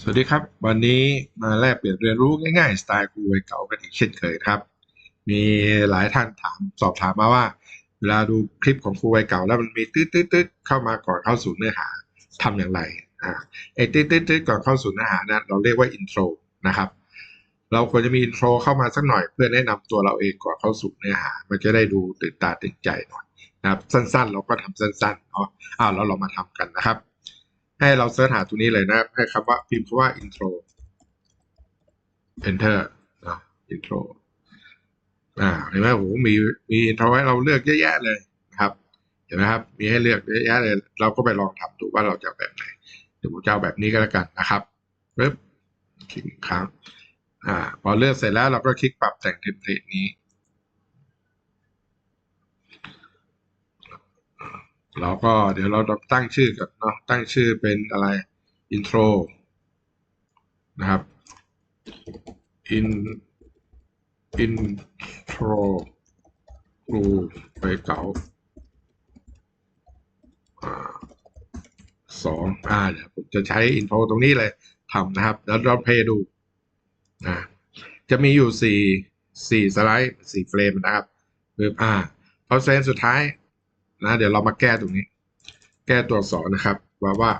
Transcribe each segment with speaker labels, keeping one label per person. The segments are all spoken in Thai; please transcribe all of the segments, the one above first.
Speaker 1: สวัสดีครับ วันนี้มาแลกเปลี่ยนเรียนรู้ง่ายๆ สไตล์ครูวัยเก่ากันอีกเช่นเคยครับ มีหลายท่านถามสอบถามมาว่า เวลาดูคลิปของครูวัยเก่า แล้วมันมีตืดตืดเข้ามาก่อนเข้าสู่เนื้อหาทำอย่างไรอ่าไอ้ตืดตืดก่อนเข้าสู่เนื้อหานะเราเรียกว่าอินโทรนะครับ เราควรจะมีอินโทรเข้ามาสักหน่อยเพื่อแนะนำตัวเราเองก่อนเข้าสู่เนื้อหา มันจะได้ดูตื่นตาตื่นใจหน่อยนะครับสั้นๆ เราก็ทำสั้นๆเนาะอ้าวแล้วเรามาทำกันนะครับ ให้เราเสิร์ชหาตัวนี้เลยนะให้คำว่าพิมพ์คำว่า intro enter นะ intro อ่าเห็นไหมโหมีมี intro ให้เราเลือกเยอะแยะเลยนะครับ เห็นไหมครับ มีให้เลือกเยอะแยะเลย เราก็ไปลองทำดูว่าเราจะแบบไหนเดี๋ยวผมจะเอาแบบนี้ก็แล้วกันนะครับปึ๊บคลิกอีกครั้งอ่าพอเลือกเสร็จแล้วเราก็คลิกปรับแต่งเทมเพลตนี้ เราก็เดี๋ยวเราตั้งชื่อกันเนาะตั้งชื่อเป็นอะไร intro นะครับ in intro ครูไปเก่าสองอ่าเดี๋ยวผมจะใช้ intro ตรงนี้เลยทำนะครับ แล้วเราเพลย์ดูนะจะมีอยู่สี่สี่สไลด์สี่เฟรมนะครับคืออ่าพอเฟรมสุดท้าย นะเดี๋ยวเรามาแก้ตรงนี้ แก้ตัวอักษรนะครับ ว่าว่า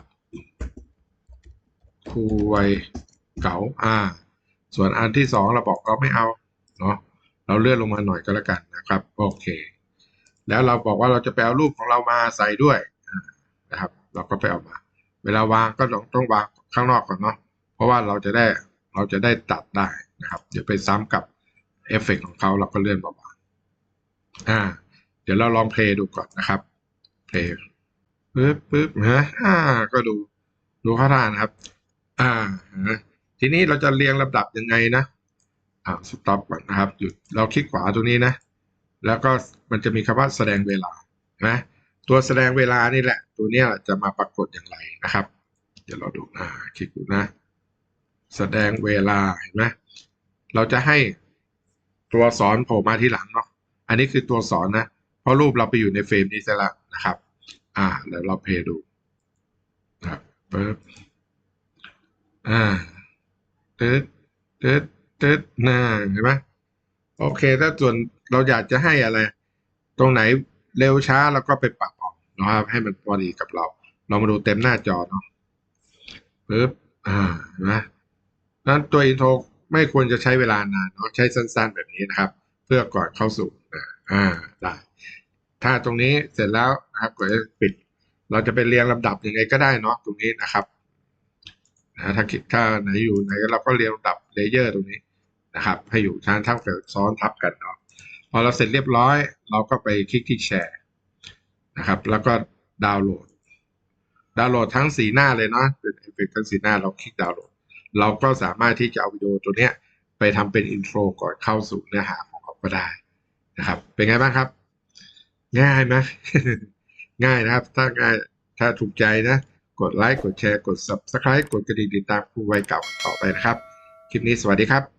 Speaker 1: ครูวัยเก๋าอ่า ส่วนอันที่สองเราบอกเราไม่เอาเนาะเราเลื่อนลงมาหน่อยก็แล้วกันนะครับโอเค แล้วเราบอกว่าเราจะไปเอารูปของเรามาใส่ด้วยนะครับ เราก็ไปเอามา เวลาวางก็ต้องต้องวางข้างนอกก่อนเนาะเพราะว่าเราจะได้เราจะได้ตัดได้นะครับ เดี๋ยวไปซ้ำกับเอฟเฟกต์ของเขาเราก็เลื่อนมาวางอ่า ดี๋ยวเราลองเพลย์ดูก่อนนะครับเพลย์ปึ๊บปึ๊บนะอ่าก็ดูดูข้าท่านะครับ อ่าทีนี้เราจะเรียงลำดับยังไงนะอ่าสต็อปก่อนนะครับหยุดเราคลิกขวาตรงนี้นะ แล้วก็มันจะมีคำว่าแสดงเวลานะตัวแสดงเวลานี่แหละ ตัวเนี้ยจะมาปรากฏอย่างไรนะครับ เดี๋ยวเราดูอ่าคลิกดูนะ แสดงเวลาเห็นไหมเราจะให้ตัวสอนโผล่มาที่หลังเนาะอันนี้คือตัวสอนนะ ราะรูปเราไปอยู่ในเฟรมนี้ซะแล้วนะครับ อ่าเดี๋ยวเราเพลย์ดูนะครับปึ๊บอ่าตึ๊ดตึ๊ดตึ๊ดน่าเห็นไหมโอเค ถ้าส่วนเราอยากจะให้อะไร ตรงไหนเร็วช้าเราก็ไปปรับออกนะครับ ให้มันพอดีกับเรา เรามาดูเต็มหน้าจอเนาะปึ๊บอ่าเห็นไหมนั้นตัวอินโทรไม่ควรจะใช้เวลานานเนาะใช้สั้นๆแบบนี้นะครับ เพื่อก่อนเข้าสู่อ่าได้ ถ้าตรงนี้เสร็จแล้วนะครับกดปิด เราจะไปเรียงลำดับยังไงก็ได้เนาะตรงนี้นะครับนะถ้าคิดถ้าไหนอยู่ไหนเราก็เรียงลำดับเลเยอร์ตรงนี้นะครับ ให้อยู่ชั้นท่ากับซ้อนทับกันเนาะพอเราเสร็จเรียบร้อย เราก็ไปคลิกที่แชร์นะครับ แล้วก็ดาวน์โหลด ดาวน์โหลดทั้งสีหน้าเลยเนาะเป็นเอฟเฟกต์ทั้งสีหน้าเราคลิกดาวน์โหลด เราก็สามารถที่จะเอาวิดีโอตัวเนี้ยไปทำเป็นอินโทรก่อนเข้าสู่เนื้อหาของเขาก็ได้นะครับ เป็นไงบ้างครับ ง่ายไหมง่ายนะครับ ถ้าง่ายถ้าถูกใจนะ กดไลค์ กดแชร์ กด subscribe กดกระดิ่งติดตามครูวัยเก่าต่อไปนะครับ คลิปนี้สวัสดีครับ